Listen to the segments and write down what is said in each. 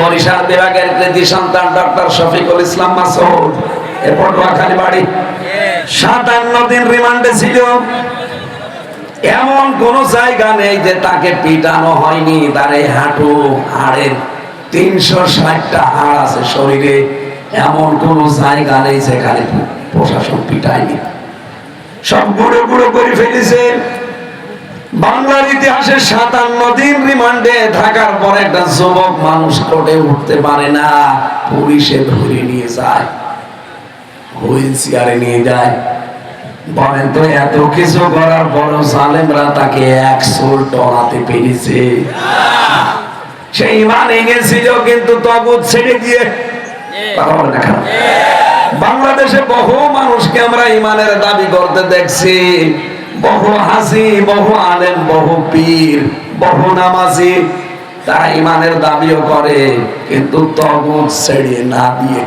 বরিশাল বিভাগের কৃতি সন্তান ডক্টর শফিকুল ইসলাম মাসুদ। এ পটুয়াখালী বাড়ি। সাতান্ন দিন রিমান্ডে ছিল। এমন কোন জায়গা নেই যে তাকে পিটানো হয়নি। তার এই হাঁটু, হাড়ের তিনশো ষাটটা হাড় আছে শরীরে। এমন কোন জায়গা নেই যেখানে প্রশাসন পিটায়নি। সব গুঁড়ো গুঁড়ো করে ফেলেছে। বাংলার ইতিহাসে সাতান্ন দিন রিমান্ডে থাকার পর একটা যুবক মানুষ কোর্টে উঠতে পারে না। পুলিশে ধরে নিয়ে যায়। হুইল চেয়ারে নিয়ে যায়। বলেন তো, এত কিছু করার সালেমরা তাকে এক সোল পেরেছে। সেই ইমান এনেছিল কিন্তু তবুত ছেড়ে দিয়ে বাংলাদেশে বহু মানুষকে আমরা ইমানের দাবি করতে দেখছি। বহু হাসি বহু আলেম, বহু পীর, বহু নামাজি, তারা ইমানের দাবিও করে, কিন্তু তগুত ছেড়ে না দিয়ে।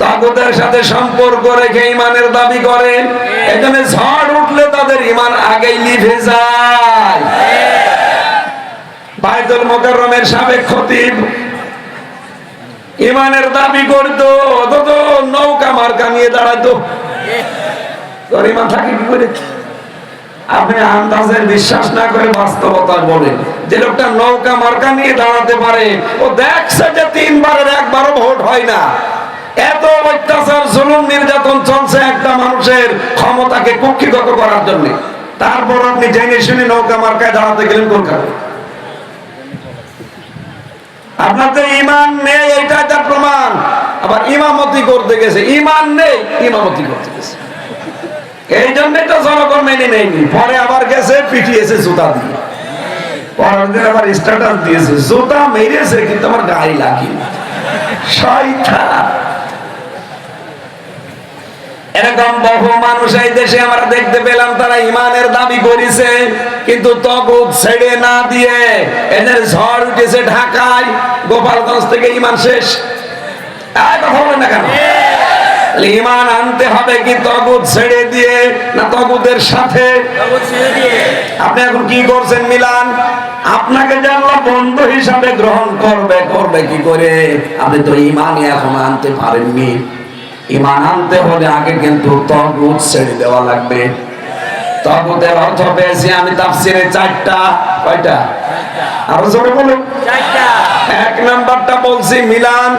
তাগুতের সাথে সম্পর্ক রেখে ইমানের দাবি করে। এখানে ঝড় উঠলে তাদের ইমান আগেই লিভে যায়। বাইতুল মোকাররমের সাবেক খতিব ইমানের দাবি করতো, অথচ নৌকা মার্কা নিয়ে দাঁড়াতো। ইমান থাকে কি করে? আপনি আন্দাজের বিশ্বাস না করে বাস্তবতা বলেন যে লোকটা নৌকা মার্কা নিয়ে দাঁড়াতে পারে, ও দেখছে যে তিনবারের একবারও ভোট হয় না। এত অত্যাচার, জুলুম, নির্যাতন চলছে একটা মানুষের ক্ষমতাকে কুক্ষিগত করার জন্য। তারপর আপনি জেনে শুনে নৌকা মার্কায় দাঁড়াতে গেলেন কোন কারণে আপনার তো ইমান নেই এটা একটা প্রমাণ। আবার ইমামতি করতে গেছে। ইমান নেই, ইমামতি করতে গেছে। এই জন্যই তো জনগণ মেনে নেয়নি। পরে আবার গেছে পিটিয়েছে জুতা দিয়ে। পরের দিন আবার স্ট্যাটাস দিয়েছে জুতা মেরেছে কিন্তু আমার গায়ে এরকম বহু মানুষ এই দেশে আমরা দেখতে পেলাম তারা ইমানের দাবি করেছে কিন্তু তগুত ছেড়ে না দিয়ে এদের ঝড় উঠেছে ঢাকায়। গোপালগঞ্জ থেকে ইমান শেষ। কথা বলেন না কেন? ইমান আনতে হবে কি তগুত ছেড়ে দিয়ে না তগুতের সাথে? আপনি এখন কি করছেন মিলান? আপনাকে যে আল্লাহ বন্ধু হিসাবে গ্রহণ করবে করবে কি করে? আপনি তো ইমানই এখন আনতে পারেননি। ইমান আনতে হলে আগে কিন্তু তগুত ছেড়ে দেওয়া লাগবে। তগুতের অর্থ পেয়েছি আমি তাফসিরে চারটা। কয়টা? আরও জোরে বলুন। এক নাম্বারটা বলছি মিলান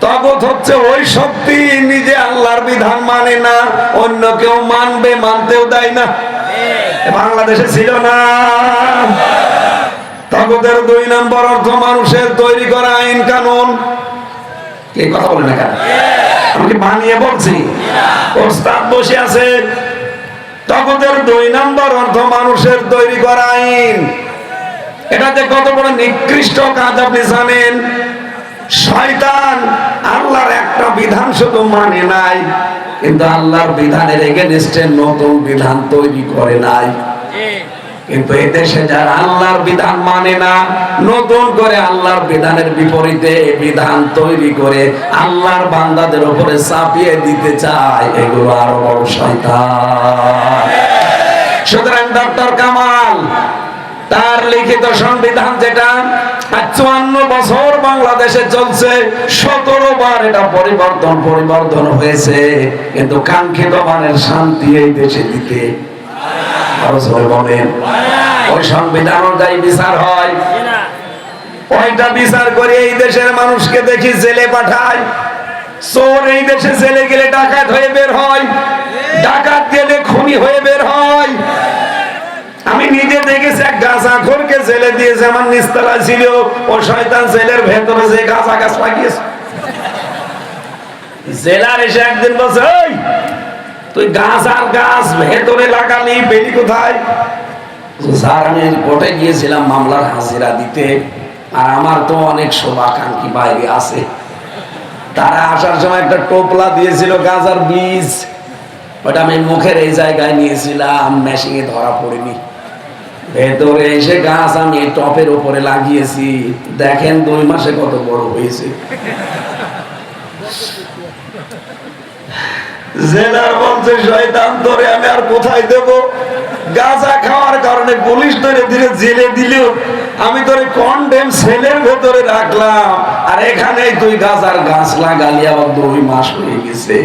তগত হচ্ছে ওই শক্তি নিজে আল্লাহর বিধান মানে না অন্য কেউ মানবে মানতেও দেয় না। বাংলাদেশে ছিল না। তগতের দুই নম্বর অর্থ মানুষের তৈরি করা আইন কানুন। কে কথা বলে না কেন? আমি বানিয়ে বলছি? ওস্তাদ বসে আছে। তগতের দুই নম্বর অর্থ মানুষের তৈরি করা আইন। এটা যে কত বড় নিকৃষ্ট কাজ আপনি জানেন? শয়তান আল্লাহর একটা বিধান শুধু মানে নাই, কিন্তু আল্লাহর বিধানের এগেনস্টে নতুন বিধান তৈরি করে নাই। কিন্তু এদেশে যারা আল্লাহর বিধান মানে না, নতুন করে আল্লাহর বিধানের বিপরীতে বিধান তৈরি করে আল্লাহর বান্দাদের উপরে চাপিয়ে দিতে চায়, এগুলো আরও বড় শয়তান। সুতরাং ডক্টর কামাল, তার লিখিত সংবিধান যেটা চুয়ান্ন বছর বাংলাদেশে চলছে, সতেরো বার এটা পরিবর্তন পরিবর্তন হয়েছে। কিন্তু কাঙ্ক্ষিত মানের শান্তি এই দেশে দিতে। ওই সংবিধান অনুযায়ী বিচার হয়। বিচার করে এই দেশের মানুষকে দেখি জেলে পাঠায়। চোর এই দেশে জেলে গেলে ডাকাত হয়ে বের হয়। ডাকাত গেলে খুনি হয়ে বের হয়। আমি নিজে দেখেছি এক গাছা খোরকে জেলে দিয়েছে আমার নিস্তালা ছিল, ও শয়তান জেলের ভেতরে যে গাছা গাছ লাগিয়েছে। জেলার এসে একদিন বলছে ওই তুই গাছ আর গাছ ভেতরে লাগালি, বেলি কোথায়? স্যার আমি কোর্টে গিয়েছিলাম মামলার হাজিরা দিতে, আর আমার তো অনেক শোভাকাঙ্ক্ষী বাইরে আছে। তারা আসার সময় একটা টোপলা দিয়েছিল গাজার বীজ, ওটা আমি মুখের এই জায়গায় নিয়েছিলাম, মেশিনে ধরা পড়েনি। ভেতরে এসে গাছ আমি টপের উপরে লাগিয়েছি। দেখেন দুই মাসে কত বড় হয়েছে। জেলার বলছে, শয়তান ধরে আমি আর কোথায় দেব? গাঁজা খাওয়ার কারণে পুলিশ ধরে ধীরে জেলে দিলেও আমি সেলের ভেতরে রাখলাম। আর এখানে তুই গাছ আর গাছ লাগালি, আবার দুই মাস হয়ে গেছে।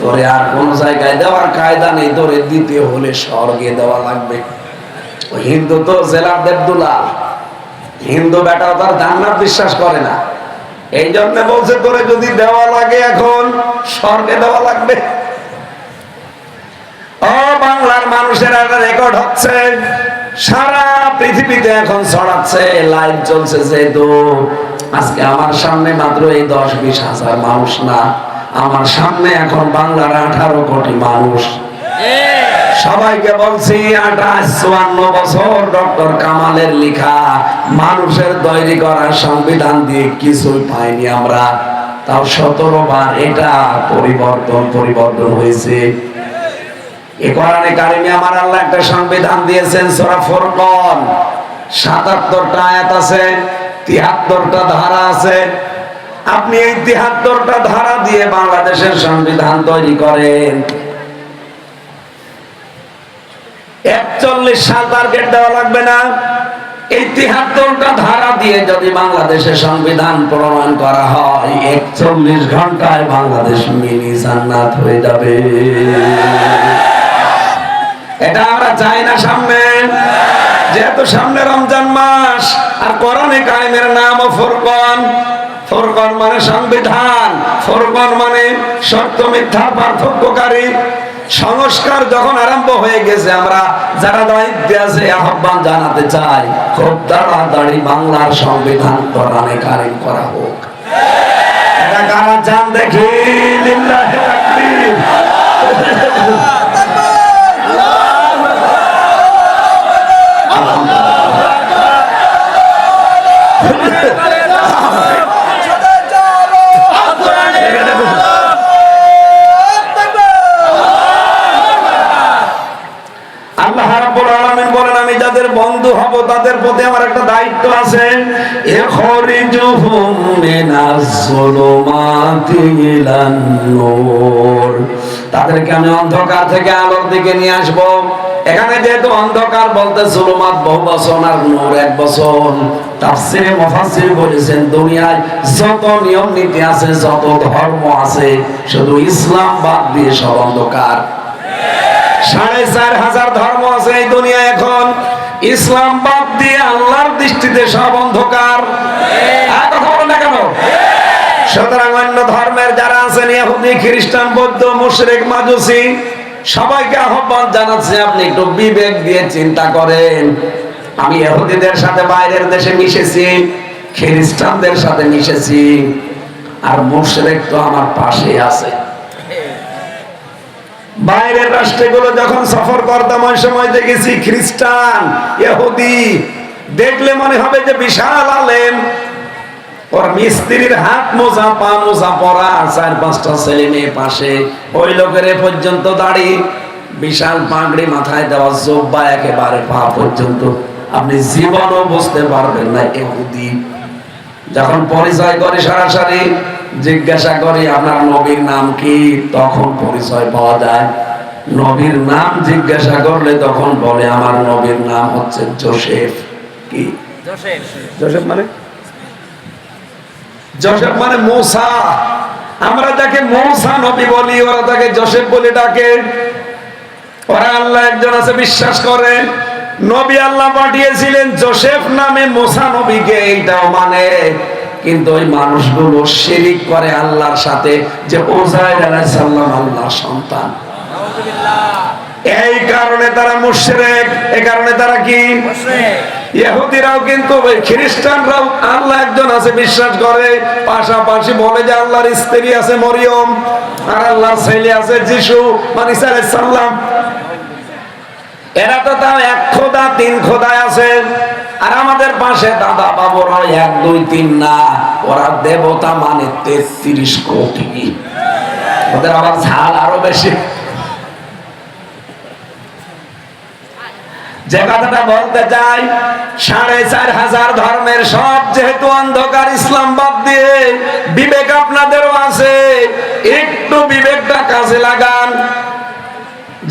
তোরে আর কোন জায়গায় দেওয়ার কায়দা নেই, তোরে দিতে হলে স্বর্গে দেওয়া লাগবে। হিন্দু তো জেলার দেবদুলা হিন্দু বেটা তার জান্নাত বিশ্বাস করে না। এই জন্য বলছে, তোরে যদি দেওয়া লাগে এখন, স্বর্গে দেওয়া লাগবে। বাংলার মানুষের একটা রেকর্ড হচ্ছে। সারা পৃথিবীতে এখন ছড়াচ্ছে লাইভ চলছে যেহেতু। আজকে আমার সামনে মাত্র এই দশ বিশ হাজার মানুষ না, আমার সামনে এখন বাংলার আঠারো কোটি মানুষ। সবাইকে বলছি আঠাশ চুয়ান্ন বছর ডক্টর কামালের লেখা, মানুষের তৈরি করা সংবিধান দিয়ে কিছুই পাইনি আমরা। তাও সতেরো বার এটা পরিবর্তন পরিবর্তন হয়েছে। এ আমার আল্লাহ একটা সংবিধান দিয়েছেন, সূরা ফুরকান। 77টা আয়াত আছে 73টা ধারা আছে। আপনি এই 73টা ধারা দিয়ে বাংলাদেশের সংবিধান তৈরি করেন। 41 সাল টার্গেট দেওয়া লাগবে না। এই 73টা ধারা দিয়ে যদি বাংলাদেশের সংবিধান প্রণয়ন করা হয় 41 ঘন্টায় বাংলাদেশ মিনি জান্নাত হয়ে যাবে। এটা আমরা চাই না সামনে। যেহেতু সামনে রমজান মাস, আর কোরআনে কায়েমের নাম ফুরকান। ফুরকান মানে সংবিধান, ফুরকান মানে সত্য মিথ্যা, পার্থক্যকারী। সংস্কার যখন আরম্ভ হয়ে গেছে, আমরা যারা দায়িত্বে আছে আহ্বান জানাতে চাই, খুব তাড়াতাড়ি বাংলার সংবিধান কোরআনে কারণ করা হোক। কারা চান দেখি প্রতি আমার একটা দায়িত্ব আছে। তাদেরকে আমি অন্ধকার থেকে আলোর দিকে নিয়ে আসব। এখানে যেহেতু অন্ধকার বলতে জুলুমাত বহু বছর আর নূর এক বছর। তাফসিরে মুফাসসির বলেছেন, দুনিয়ায় যত নিয়ম নীতি আছে, যত ধর্ম আছে, শুধু ইসলাম বাদ দিয়ে সব অন্ধকার। সাড়ে চার হাজার ধর্ম আছে এই দুনিয়া এখন। ইসলাম বাদ দিয়ে আল্লাহর দৃষ্টিতে সব অন্ধকার। কথা না কেন? সুতরাং অন্য ধর্মের যারা আছেন ইহুদি খ্রিস্টান বৌদ্ধ মুশরিক মাজুসি সবাইকে আহ্বান জানাচ্ছি আপনি একটু বিবেক দিয়ে চিন্তা করেন। আমি ইহুদিদের সাথে বাইরের দেশে মিশেছি খ্রিস্টানদের সাথে মিশেছি আর মুশরিক তো আমার পাশে আছে। বাইরের রাষ্ট্রগুলো যখন সফর করতাম, ওই সময় দেখেছি খ্রিস্টান, ইহুদি। দেখলে মনে হবে যে বিশাল আলেম। ওর মিস্ত্রির হাত মোজা, পা মোজা পরা, চার, পাঁচটা ছেলে মেয়ে পাশে। ওই লোকের পর্যন্ত দাড়ি। বিশাল পাগড়ি মাথায় দেওয়া জোব্বা একেবারে পা পর্যন্ত। আপনি জীবনও বুঝতে পারবেন না এহুদি যখন পরিচয় করে সরাসরি জিজ্ঞাসা করি আপনার নবীর নাম কি? তখন পরিচয় পাওয়া যায়। নবীর নাম জিজ্ঞাসা করলে তখন বলে আমার নবীর নাম হচ্ছে জোসেফ। কি? জোসেফ। মানে? জোসেফ মানে মৌসা। আমরা যাকে মৌসা নবী বলি ওরা তাকে জোসেফ বলে ডাকে। ওরা আল্লাহ একজন আছে বিশ্বাস করে। নবী আল্লাহ পাঠিয়েছিলেন জোসেফ নামে মোসা নবীকে এইটাও মানে। কিন্তু ওই মানুষগুলো শিরিক করে আল্লাহর সাথে যে ওজাইর আলাইহিস সালাম আল্লাহর সন্তান। এই কারণে তারা মুশরিক এই কারণে তারা কি? ইহুদিরাও কিন্তু ওই খ্রিস্টানরাও আল্লাহ একজন আছে বিশ্বাস করে পাশাপাশি বলে যে আল্লাহর স্ত্রী আছে মরিয়ম আর আল্লাহর ছেলে আছে যিশু মানে সালাম। এরা তো তাও এক খোদা, তিন খোদায় আছে। আর আমাদের পাশে দাদা, বাবুরা এক, দুই, তিন না, ওরা দেবতা মানে তেত্রিশ কোটি। ওদের আবার ঝাল আরও বেশি। যে কথাটা বলতে চাই, সাড়ে চার হাজার ধর্মের সব যেহেতু অন্ধকার, ইসলাম বাদ দিয়ে বিবেক আপনাদেরও আছে। একটু বিবেকটা কাজে লাগান।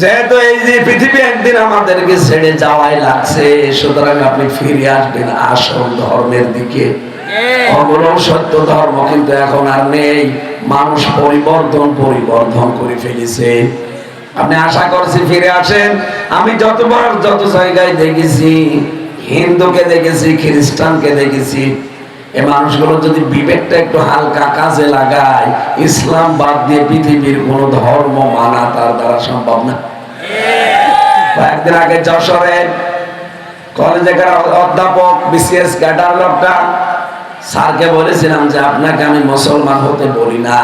যেহেতু এই যে পৃথিবী একদিন আমাদেরকে ছেড়ে যাওয়াই লাগছে, সুতরাং আপনি ফিরে আসবেন আসল ধর্মের দিকে। সত্য ধর্ম কিন্তু এখন আর নেই। মানুষ পরিবর্তন পরিবর্তন করে ফেলেছে। আপনি আশা করছি ফিরে আসেন। আমি যতবার যত জায়গায় দেখেছি, হিন্দুকে দেখেছি, খ্রিস্টানকে দেখেছি এই মানুষগুলো যদি বিবেকটা একটু হালকা কাজে লাগায়, ইসলাম বাদ দিয়ে পৃথিবীর কোন ধর্ম মানা তার দ্বারা সম্ভব না। কয়েকদিন আগে যশোরে কলেজের অধ্যাপক বিসিএস ক্যাডার লোকটা। স্যারকে বলেছিলাম যে আপনাকে আমি মুসলমান হতে বলি না,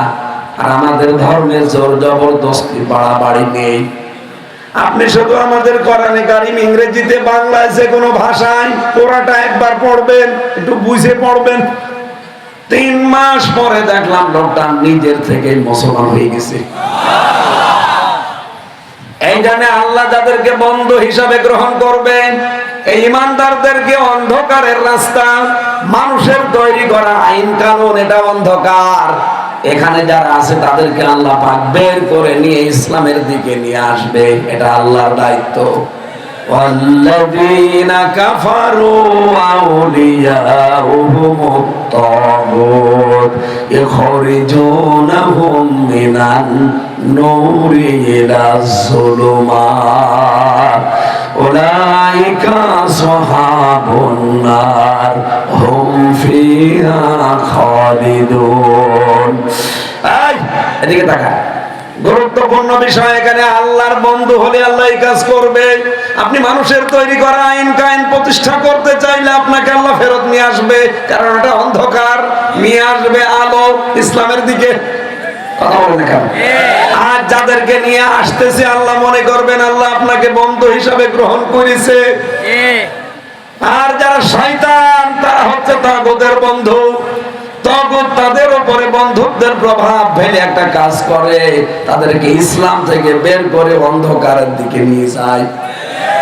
আর আমাদের ধর্মের জোর জবরদস্তি, বাড়াবাড়ি নেই। আপনি শুধু আমাদের কোরআনে কারিম ইংরেজিতে, বাংলায় যে কোনো ভাষায় পুরাটা একবার পড়বেন, একটু বুঝে পড়বেন। তিন মাস পরে দেখলাম লোকটা নিজের থেকে মুসলমান হয়ে গেছে। এই জন্য আল্লাহ যাদেরকে বন্ধু হিসাবে গ্রহণ করবেন এই ইমানদারদেরকে অন্ধকারের রাস্তা মানুষের তৈরি করা আইন কানুন এটা অন্ধকার এখানে যারা আছে তাদেরকে আল্লাহ পাক বের করে নিয়ে ইসলামের দিকে নিয়ে আসবে এটা আল্লাহর দায়িত্ব والذين كفروا أولياؤهم الطاغوت يخرجونهم من النور إلى الظلمات أولئك أصحاب النار هم فيها خالدون এই এদিকে তাকা গুরুত্বপূর্ণ বিষয় এখানে আল্লাহর বন্ধু হলে আল্লাহ এই কাজ করবে আপনি মানুষের তৈরি করা আইন কাইন প্রতিষ্ঠা করতে চাইলে আপনাকে আল্লাহ ফেরত নিয়ে আসবে কারণ এটা অন্ধকার নিয়ে আসবে আলো ইসলামের দিকে আর যাদেরকে নিয়ে আসতেছে, আল্লাহ মনে করবেন আল্লাহ আপনাকে বন্ধু হিসাবে গ্রহণ করেছে। আর যারা শয়তান, তারা হচ্ছে বন্ধু। তাদের উপরে বন্ধুত্বের প্রভাব ফেলে একটা কাজ করে, তাদেরকে ইসলাম থেকে বের করে অন্ধকারের দিকে নিয়ে যায়।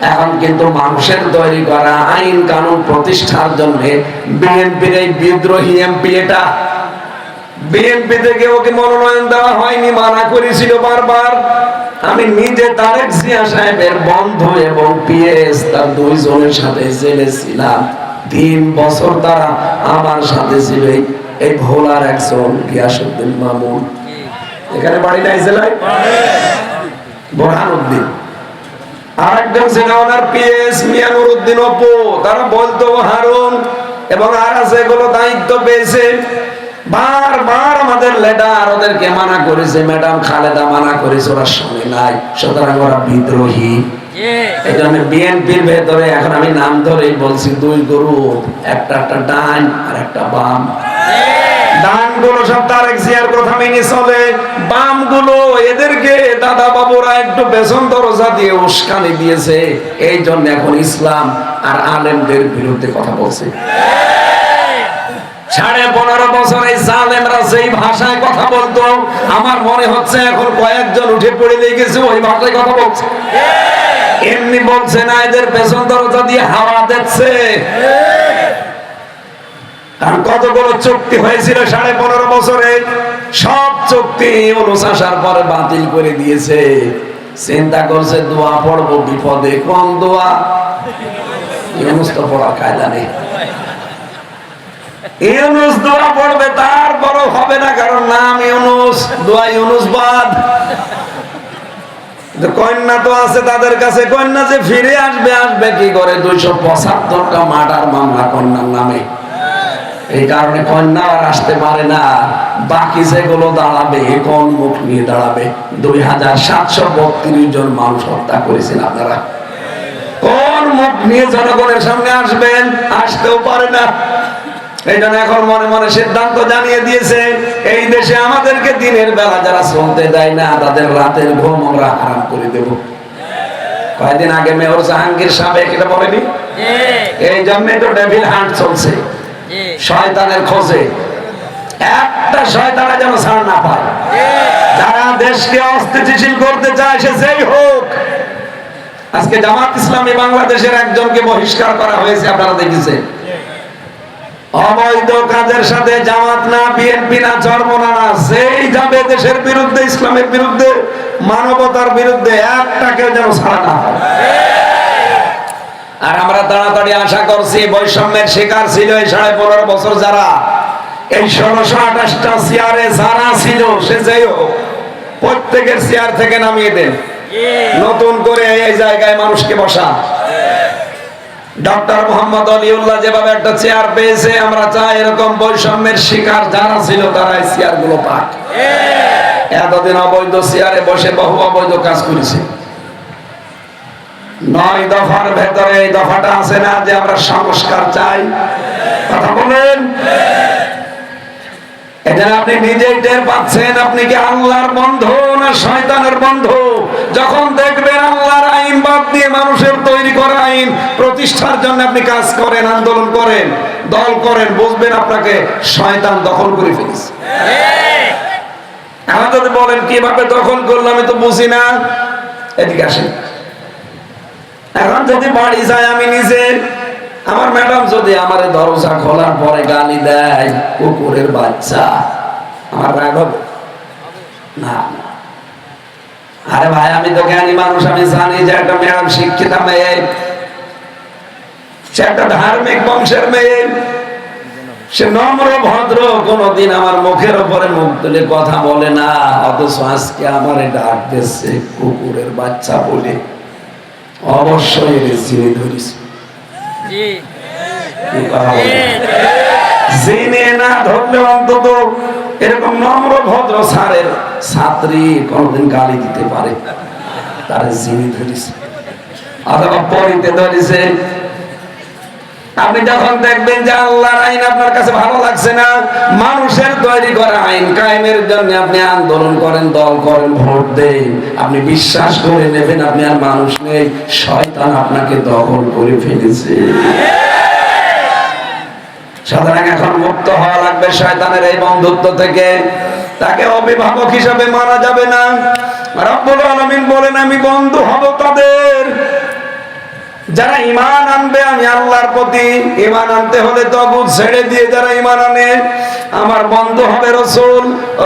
এখন কিন্তু মানুষের তৈরি করা আইন কানুন প্রতিষ্ঠার জন্য বিএনপির এই বিদ্রোহী এমপি এটা। বিএনপি থেকে ওকে মনোনয়ন দেওয়া হয়নি? মানা করেছিল বারবার। আমি নিজে তারেক জিয়া সাহেবের বন্ধু এবং পিএস তার দুইজনের সাথে জেলে ছিলাম তিন বছর তারা আমার সাথে ছিল। এই- ভোলার একজন গিয়াসুদ্দিন মামুন। এখানে বাড়ি নাই জেলায়? বোরহানুদ্দিন। আরেকজন ছিল ওনার পিএস মিয়ানুর উদ্দিন অপু তারা বলতো হারুন এবং আর আছে এগুলো দায়িত্ব পেয়েছে বারবার আমাদের লেডার ওদেরকে মানা করেছে ম্যাডাম খালেদা মানা করেছে ওরা শোনে নাই সুতরাং ওরা বিদ্রোহী। এই জন্য বিএনপির ভেতরে এখন আমি নাম ধরেই বলছি দুই গ্রুপ একটা একটা ডান আর একটা বাম। ডান সব তারেক জিয়ার কথা মেনে চলে বাম এদেরকে দাদা বাবুরা একটু বেসন দরজা দিয়ে উস্কানি দিয়েছে। এই জন্য এখন ইসলাম আর আলেমদের বিরুদ্ধে কথা বলছে। সাড়ে পনেরো বছর এই জালেমরা যেই ভাষায় কথা বলতো, আমার মনে হচ্ছে এখন কয়েকজন উঠে পড়ে লেগেছে ওই ভাষায় কথা বলছে। এমনি বলছে না, এদের পেছন দরজা দিয়ে হাওয়া দিচ্ছে। কারণ কতগুলো চুক্তি হয়েছিল সাড়ে পনেরো বছরে? সব চুক্তি অনুশাসার পরে বাতিল করে দিয়েছে। চিন্তা করছে, দোয়া পড়ব, বিপদে কোন দোয়া? হবে না, কারণ নাম কন্যা তো আছে তাদের কাছে, কন্যা যে ফিরে আসবে আসবে কি করে? দুইশো মামলা কন্যার নামে। এই কারণে কন্যা আর আসতে পারে না। বাকি যেগুলো দাঁড়াবে কোন মুখ নিয়ে দাঁড়াবে? দুই হাজার সাতশো বত্রিশ জন মানুষ হত্যা করেছেন আপনারা। কোন মুখ নিয়ে জনগণের সামনে আসবেন? আসতেও পারে না। এই জন্য এখন মনে মনে সিদ্ধান্ত জানিয়ে দিয়েছে এই দেশে আমাদেরকে দিনের বেলা যারা চলতে দেয় না তাদের রাতের ঘুম আমরা হারাম করে দেব। কয়েকদিন আগে মেয়র জাহাঙ্গীর সাবেক এটা বলেনি? এই জন্য তো ডেভিল হান্ট চলছে। শয়তানের খোঁজে। একটা শয়তানা যেন ছাড় না পায়। যারা দেশকে অস্থিতিশীল করতে চায় সে যেই হোক। আজকে জামাত ইসলামী বাংলাদেশের একজনকে বহিষ্কার করা হয়েছে আপনারা দেখেছেন। অবৈধ কাজের সাথে জামাত না বিএনপি না চরমনা না সেই যাবে দেশের বিরুদ্ধে ইসলামের বিরুদ্ধে মানবতার বিরুদ্ধে একটা কেউ যেন ছাড়া না হয় আর আমরা তাড়াতাড়ি আশা করছি বৈষম্যের শিকার ছিল এই সাড়ে পনেরো বছর যারা। এই ষোলোশো আঠাশটা চেয়ারে যারা ছিল, সে যাই হোক, প্রত্যেকের চেয়ার থেকে নামিয়ে দেন। নতুন করে এই জায়গায় মানুষকে বসা। ডক্টর মোহাম্মদ আলিউল্লাহ যেভাবে একটা চেয়ার পেয়েছে, আমরা চাই এরকম বৈষম্যের শিকার যারা ছিল, তারা এই চেয়ারগুলো পাক। এতদিন অবৈধ চেয়ারে বসে বহু অবৈধ কাজ করেছে। নয় দফার ভেতরে এই দফাটা আছে না যে আমরা সংস্কার চাই। কথা বলেন? এখানে আপনি নিজেই টের পাচ্ছেন, আপনি কি আল্লাহর বন্ধু না শয়তানের বন্ধু? যখন দেখবেন আল্লাহর আইন বাদ দিয়ে মানুষের তৈরি করা আইন, প্রতিষ্ঠার জন্য আপনি কাজ করেন, আন্দোলন করেন, দল করেন, বুঝবেন আপনাকে শয়তান দখল করে ফেলেছে। যদি বলেন, কীভাবে দখল করলাম আমি তো বুঝি না। এদিকে আসেন। এখন যদি বাড়ি যাই আমি নিজে আমার ম্যাডাম যদি আমার দরজা খোলার পরে গালি দেয় কুকুরের বাচ্চা আমার রাগ হবে? না। আরে ভাই আমি তো জ্ঞানী মানুষ আমি জানি যে একটা ম্যাডাম শিক্ষিত মেয়ে। সে একটা ধার্মিক বংশের মেয়ে। সে নম্র ভদ্র কোনদিন আমার মুখের উপরে মুখ তুলে কথা বলে না অথচ আজকে আমার ডাক দিচ্ছে কুকুরের বাচ্চা বলে। অবশ্যই চিনি ধরিস? জেনে না ধরলে অন্তত এরকম নম্র ভদ্র ছাত্রী কোনোদিন গালি দিতে পারে। তার জিনি ধরিছে। অথবা পরিতে ধরেছে আপনি যখন দেখবেন যে আল্লাহর আইন আপনার কাছে ভালো লাগছে না, মানুষের তৈরি করা আইন কায়েমের জন্য আপনি আন্দোলন করেন, দল করেন, ভোট দেন। আপনি বিশ্বাস করে নেবেন, আপনি আর মানুষ নেই। শয়তান আপনাকে দখল করে ফেলেছে। সুতরাং এখন মুক্ত হওয়া লাগবে শয়তানের এই বন্ধুত্ব থেকে। তাকে অভিভাবক হিসাবে মানা যাবে না। রব্বুল আলামিন বলেন, আমি বন্ধু হব তাদের। যারা ইমান আনবে, আমি আল্লাহর প্রতি ইমান আনতে হলে তবু ছেড়ে দিয়ে যারা ইমান আনে, আমার বন্ধ হবে রসুল।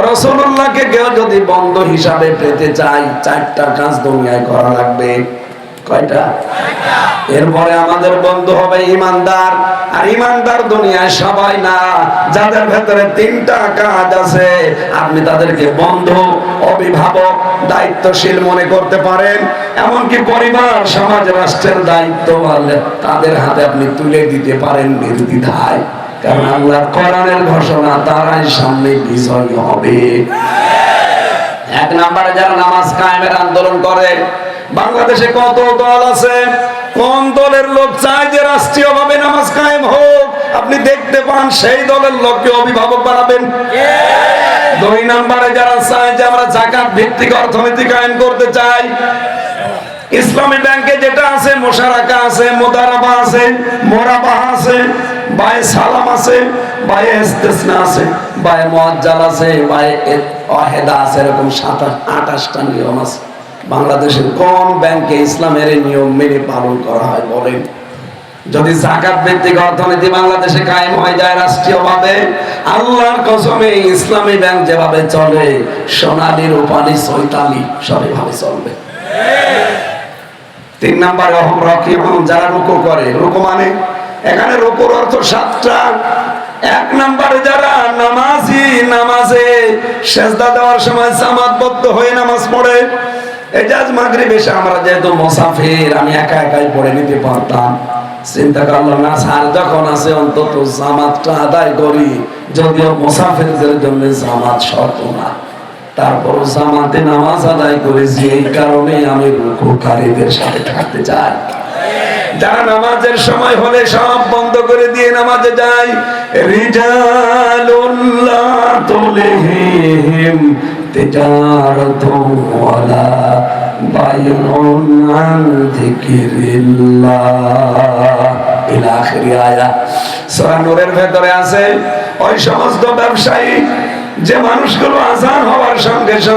রসুল্লাহকে কেউ যদি বন্ধ হিসাবে পেতে চাই চারটা কাজ দুনিয়ায় করা লাগবে। এরপরে আমাদের বন্ধু হবে ইমানদার। আর ইমানদার দুনিয়ায় সবাই না, যাদের ভেতরে তিনটা কাজ আছে, আপনি তাদেরকে বন্ধু, অভিভাবক, দায়িত্বশীল মনে করতে পারেন। এমনকি পরিবার, সমাজ, রাষ্ট্রের দায়িত্ব পারলে তাদের হাতে আপনি তুলে দিতে পারেন নির্দ্বিধায়। কারণ আল্লাহর কোরআনের ঘোষণা তারাই সামনে বিজয় হবে। এক নাম্বারে যারা নামাজ কায়েমের আন্দোলন করে বাংলাদেশে কত দল আছে? কোন দলের লোক চায় যে রাষ্ট্রীয় ভাবে নামাজ কায়েম হোক? আপনি দেখতে পান সেই দলের লোককে অভিভাবক বানাবেন। দুই নম্বরে যারা চায় যে আমরা জাকাত ভিত্তিক অর্থনীতি কায়েম করতে চাই, ইসলামী ব্যাংকে যেটা আছে, মোশারাকা আছে, মোদারাবা আছে মোরাবা আছে বায়ে সালাম আছে বায়ে ইস্তেসনা আছে বায়ে মুআজ্জাল আছে বায়ে ওয়াহেদা আছে, এরকম সাতাশ আঠাশটা নিয়ম আছে। বাংলাদেশের কোন ব্যাংকে ইসলামের নিয়ম মেনে পালন করা হয় বলেন? যদি জাকাত ভিত্তিক অর্থনীতি বাংলাদেশে কায়েম হয়ে যায় রাষ্ট্রীয়ভাবে, আল্লাহর কসমে ইসলামী ব্যাংক যেভাবে চলে, সোনালী, রূপালী, চৈতালি, সবইভাবে চলবে। তিন নাম্বার অহম রকি যারা রুকু করে, রুকু মানে? এখানে রুকুর অর্থ সাতটা। এক নাম্বারে যারা নামাজি, নামাজে সেজদা দেওয়ার সময় জামাতবদ্ধ হয়ে নামাজ পড়ে এজাজ মাগরিব এসে আমরা যেহেতু মোসাফির, আমি একা একাই পড়ে নিতে পারতাম। চিন্তা করলাম না স্যার, যখন আছে অন্তত জামাতটা আদায় করি, যদিও মোসাফিরদের জন্য জামাত শর্ত না। তারপর জামাতে নামাজ আদায় করেছি এই কারণে আমি রুকুকারীদের সাথে থাকতে চাই। যারা নামাজের সময় হলে সব বন্ধ করে দিয়ে নামাজে যায়, রিজালুল্লাহ তুলহিম تجارة ولا بيع عن ذكر الله إلى آخر آية সূরা নূরের ভেতরে আছে ওই সমস্ত ব্যবসায়ী যে মানুষগুলো আজান হওয়ার সঙ্গে সঙ্গে